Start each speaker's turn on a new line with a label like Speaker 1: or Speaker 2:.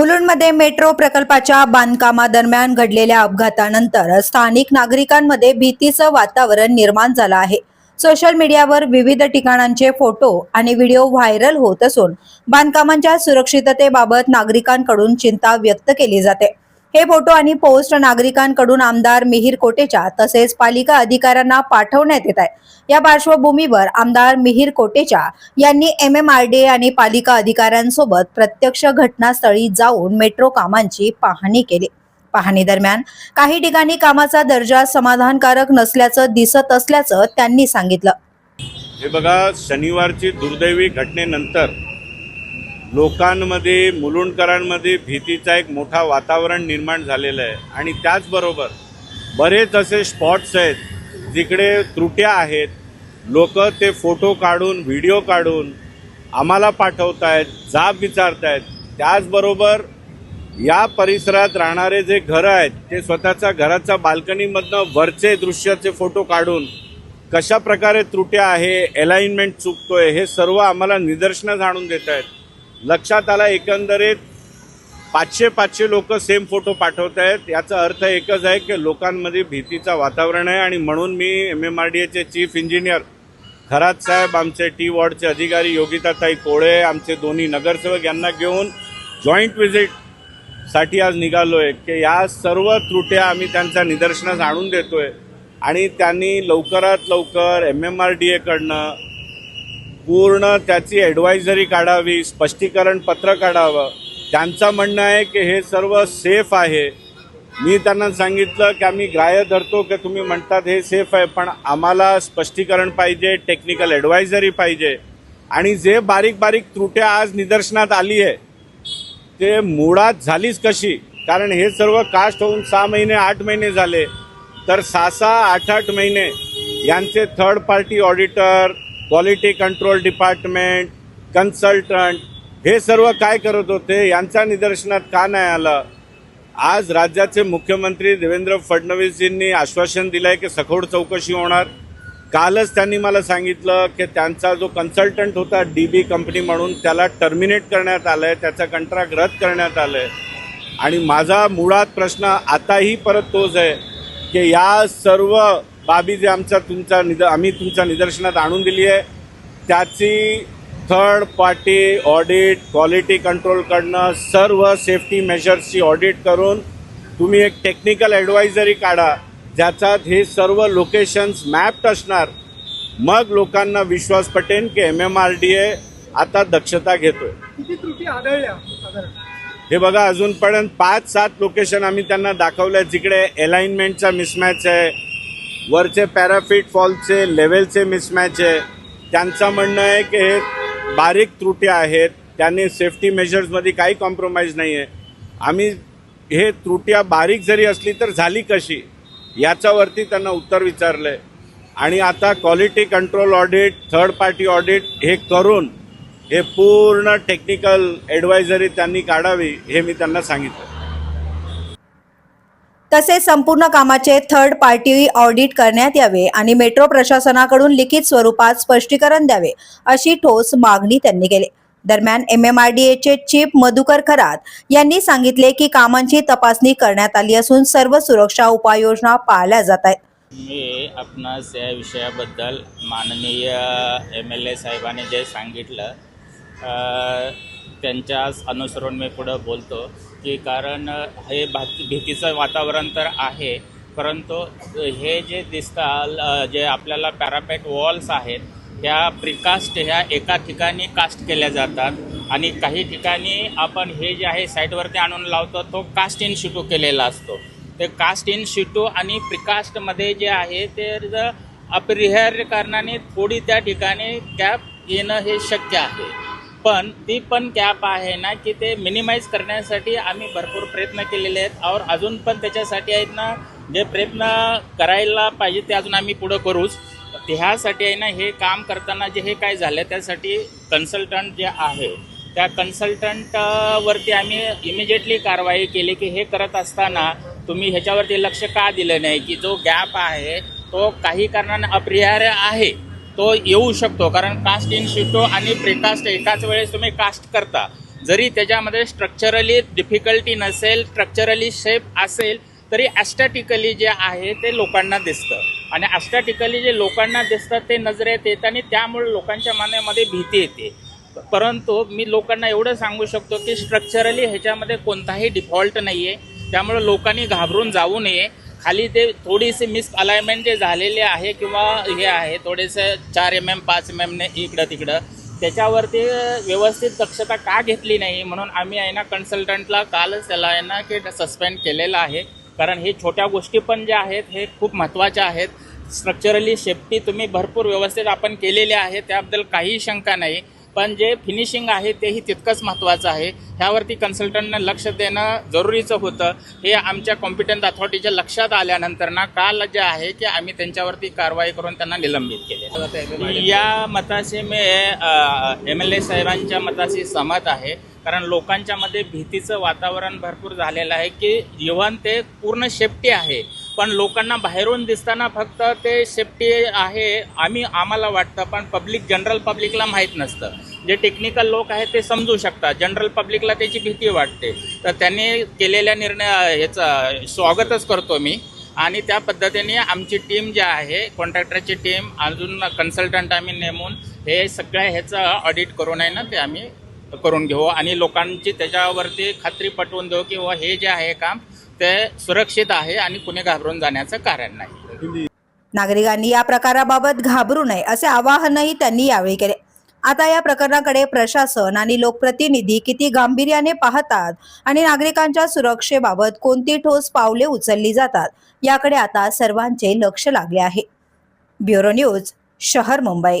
Speaker 1: मुलुंडमध्ये metro प्रकल्पाच्या बांधकामादरम्यान घडलेल्या अपघातानंतर स्थानिक नागरिकांमध्ये भीतीचं वातावरण निर्माण झालं आहे. सोशल मीडियावर विविध ठिकाणांचे फोटो आणि व्हिडिओ व्हायरल होत असून बांधकामांच्या सुरक्षिततेबाबत नागरिकांकडून चिंता व्यक्त केली जाते. हे फोटो आणि पोस्ट नागरिकांकडून आमदार मिहिर कोटेच्या तसेच पालिका अधिकाऱ्यांना पाठवण्यात येत आहे. या पार्श्वभूमीवर आमदार मिहिर कोटेचा यांनी एम एम आर डी आणि पालिका अधिकाऱ्यांसोबत प्रत्यक्ष घटनास्थळी जाऊन मेट्रो कामांची पाहणी केली. पाहणी दरम्यान काही ठिकाणी कामाचा दर्जा समाधानकारक नसल्याचं दिसत असल्याचं त्यांनी सांगितलं.
Speaker 2: हे बघा शनिवारची दुर्दैवी घटनेनंतर लोकांमध्ये मुलुंडकरांमध्ये भीतीचा एक मोठा वातावरण निर्माण झालेलं आहे. आणि त्याचबरोबर बरेच असे स्पॉट्स आहेत जिकडे त्रुट्या आहेत लोक ते फोटो काढून व्हिडिओ काढून आम्हाला पाठवत आहेत जाब विचारत आहेत त्याचबरोबर या परिसरात राहणारे जे घरं आहेत ते स्वतःच्या घराच्या बाल्कनीमधनं वरचे दृश्याचे फोटो काढून कशा प्रकारे त्रुट्या आहे अलाइनमेंट चुकतोय हे सर्व आम्हाला निदर्शनं जाणून देत आहेत लक्षात आला एकंदरीत पाचशे पाचशे लोक सेम फोटो पाठवत आहेत. याचा अर्थ एकच आहे की लोकांमध्ये भीतीचं वातावरण आहे आणि म्हणून मी एम एम आर डी एचे चीफ इंजिनियर खरात साहेब आमचे टी वॉर्डचे अधिकारी योगिताताई कोळे आमचे दोन्ही नगरसेवक यांना घेऊन जॉईंट व्हिजिटसाठी आज निघालो आहे की या सर्व त्रुट्या आम्ही त्यांच्या निदर्शनास आणून देतो आहे आणि त्यांनी लवकरात लवकर एम एम आर डी एकडनं पूर्ण त्याची ॲडवायझरी काढावी स्पष्टीकरण पत्र काढावं. त्यांचं म्हणणं आहे की हे सर्व सेफ आहे. मी त्यांना सांगितलं की आम्ही ग्राह्य धरतो की तुम्ही म्हणतात हे सेफ आहे पण आम्हाला स्पष्टीकरण पाहिजे टेक्निकल ॲडवायझरी पाहिजे. आणि जे बारीक बारीक त्रुट्या आज निदर्शनात आली आहे ते मुळात झालीच कशी? कारण हे सर्व कास्ट होऊन सहा महिने आठ महिने झाले. तर सहा सहा आठ आठ महिने यांचे third party auditor quality control department consultant हे सर्व काय करत होते यांच्या निदर्शनात का नाही आलं? आज राज्याचे मुख्यमंत्री देवेंद्र फडणवीसजींनी आश्वासन दिलं आहे की सखोड चौकशी होणार. कालच त्यांनी मला सांगितलं की त्यांचा जो कन्सल्टंट होता डी बी कंपनी म्हणून त्याला टर्मिनेट करण्यात आलं आहे त्याचा कंत्राट रद्द करण्यात आलं आहे आणि माझा मुळात प्रश्न आताही परत तोच आहे की या सर्व बाबी जे आमच्या तुमचा निद आम्ही तुमच्या निदर्शनात आणून दिली आहे त्याची थर्ड पार्टी ऑडिट क्वालिटी कंट्रोलकडनं सर्व सेफ्टी मेजर्सची ऑडिट करून तुम्ही एक टेक्निकल ॲडवायझरी काढा ज्याच्यात हे सर्व लोकेशन्स मॅप्ड असणार. मग लोकांना विश्वास पटेल की M M R D A आता दक्षता घेतोय.
Speaker 3: किती त्रुटी आढळल्या
Speaker 2: हे बघा अजूनपर्यंत पाच सात लोकेशन आम्ही त्यांना दाखवल्या जिकडे अलाइनमेंटचा मिसमॅच आहे वरचे पॅराफिट फॉलचे लेवलचे मिसमॅच आहे. त्यांचं म्हणणं आहे की हे बारीक त्रुट्या आहेत त्यांनी सेफ्टी मेजर्समध्ये काही कॉम्प्रोमाइज नाही आहे आम्ही हे त्रुट्या बारीक जरी असली तर झाली कशी? याच्यावरती त्यांना उत्तर विचारलं आहे आणि आता quality control audit third party audit हे करून हे पूर्ण टेक्निकल ॲडवायझरी त्यांनी काढावी हे मी त्यांना सांगितलं
Speaker 1: तसेच संपूर्ण कामाचे थर्ड पार्टी ऑडिट करण्यात यावे आणि मेट्रो प्रशासनाकडून लिखित स्वरूपात स्पष्टीकरण द्यावे अशी ठोस मागणी त्यांनी केली. दरम्यान एम एम आर डी एचे चीफ मधुकर खरात यांनी सांगितले की कामांची तपासणी करण्यात आली असून सर्व सुरक्षा उपाययोजना पाळल्या जात आहेत.
Speaker 4: मी आपणास या विषयाबद्दल माननीय एम एल ए साहेबांनी जे सांगितलं त्यांच्याच अनुसरून मी पुढं बोलतो की कारण हे भाती भीतीचं वातावरण तर आहे परंतु हे जे दिसतात जे आपल्याला पॅरापेट वॉल्स आहेत ह्या प्रिकास्ट ह्या एका ठिकाणी कास्ट केल्या जातात आणि काही ठिकाणी आपण हे जे आहे साईटवरती आणून लावतो तो कास्ट इन शिटू केलेला असतो. ते कास्ट इन शिटू आणि प्रिकास्टमध्ये जे आहे ते अपरिहार्य कारणाने थोडी त्या ठिकाणी कॅप येणं हे शक्य आहे. पण ती पण कॅप आहे ना की ते मिनिमाइज करण्यासाठी आम्ही भरपूर प्रयत्न केलेले आहेत. और अजून पण त्याच्यासाठी आहेत ना जे प्रयत्न करायला पाहिजे ते अजून आम्ही पुढं करूच. ह्यासाठी आहे ना हे काम करताना जे हे काय झालं त्यासाठी कन्सल्टंट जे आहे त्या कन्सल्टंटवरती आम्ही इमिजिएटली कारवाई केली की हे करत असताना तुम्ही ह्याच्यावरती लक्ष का दिलं नाही की जो गॅप आहे तो काही कारणाने अपरिहार्य आहे? तो येऊ शकतो. कारण कास्ट इन शिटो आणि प्रिकास्ट एकाच वेळेस तुम्ही कास्ट करता. जरी त्याच्यामध्ये स्ट्रक्चरली डिफिकल्टी नसेल स्ट्रक्चरली शेप असेल तरी ॲस्टॅटिकली जे आहे ते लोकांना दिसतं. आणि ॲस्टॅटिकली जे लोकांना दिसतं ते नजरेत येतं आणि त्यामुळे लोकांच्या मनामध्ये भीती येते. परंतु मी लोकांना एवढं सांगू शकतो की स्ट्रक्चरली ह्याच्यामध्ये कोणताही डिफॉल्ट नाही आहे त्यामुळे लोकांनी घाबरून जाऊ नये. खाली ते थोडीशी मिस अलाइनमेंट जे झालेले आहे किंवा हे आहे थोडेसे चार एम एम पाच एम एमने इकडं तिकडं त्याच्यावरती व्यवस्थित दक्षता का घेतली नाही? म्हणून आम्ही आहे ना कन्सल्टंटला कालच त्याला आहे ना की सस्पेंड केलेलं आहे. कारण हे छोट्या गोष्टी पण ज्या आहेत हे खूप महत्त्वाच्या आहेत. स्ट्रक्चरली सेफ्टी तुम्ही भरपूर व्यवस्थित आपण केलेली आहे त्याबद्दल काही शंका नाही. पण जे फिनिशिंग आहे तेही तितकंच महत्त्वाचं आहे. ह्यावरती कन्सल्टंटनं लक्ष देणं जरुरीचं होतं. हे आमच्या कॉम्पिटंट अथॉरिटीच्या लक्षात आल्यानंतर ना काल जे आहे की आम्ही त्यांच्यावरती कारवाई करून त्यांना निलंबित केले. या मताशी मी एम एल ए साहेबांच्या मताशी सहमत आहे. कारण लोकांच्या मध्ये भीतीचं वातावरण भरपूर झालेलं आहे की इव्हन ते पूर्ण शेफ्टी आहे. पण लोकांना बाहेरून दिसताना फक्त ते सेफ्टी आहे आम्ही आम्हाला वाटतं पण पब्लिक जनरल पब्लिकला माहीत नसतं. जे टेक्निकल लोक आहेत ते समजू शकतात. जनरल पब्लिकला त्याची भीती वाटते. तर त्यांनी केलेल्या निर्णय ह्याचं स्वागतच करतो मी. आणि त्या पद्धतीने आमची टीम जी आहे कॉन्ट्रॅक्टरची टीम अजून कन्सल्टंट आम्ही नेमून हे सगळ्या ह्याचं ऑडिट करून आहे ना ते आम्ही करून घेऊ. आणि लोकांची त्याच्यावरती खात्री पटवून देऊ की व हे जे आहे काम ते सुरक्षित आहे आणि कुणी घाबरून जाण्याचं कारण नाही.
Speaker 1: नागरिकांनी या प्रकाराबाबत घाबरू नये असे आवाहनही त्यांनी यावेळी केले. आता या प्रकरणाकडे प्रशासन आणि लोकप्रतिनिधी किती गांभीर्याने पाहतात आणि नागरिकांच्या सुरक्षेबाबत कोणती ठोस पावले उचलली जातात याकडे आता सर्वांचे लक्ष लागले आहे. ब्युरो न्यूज शहर मुंबई.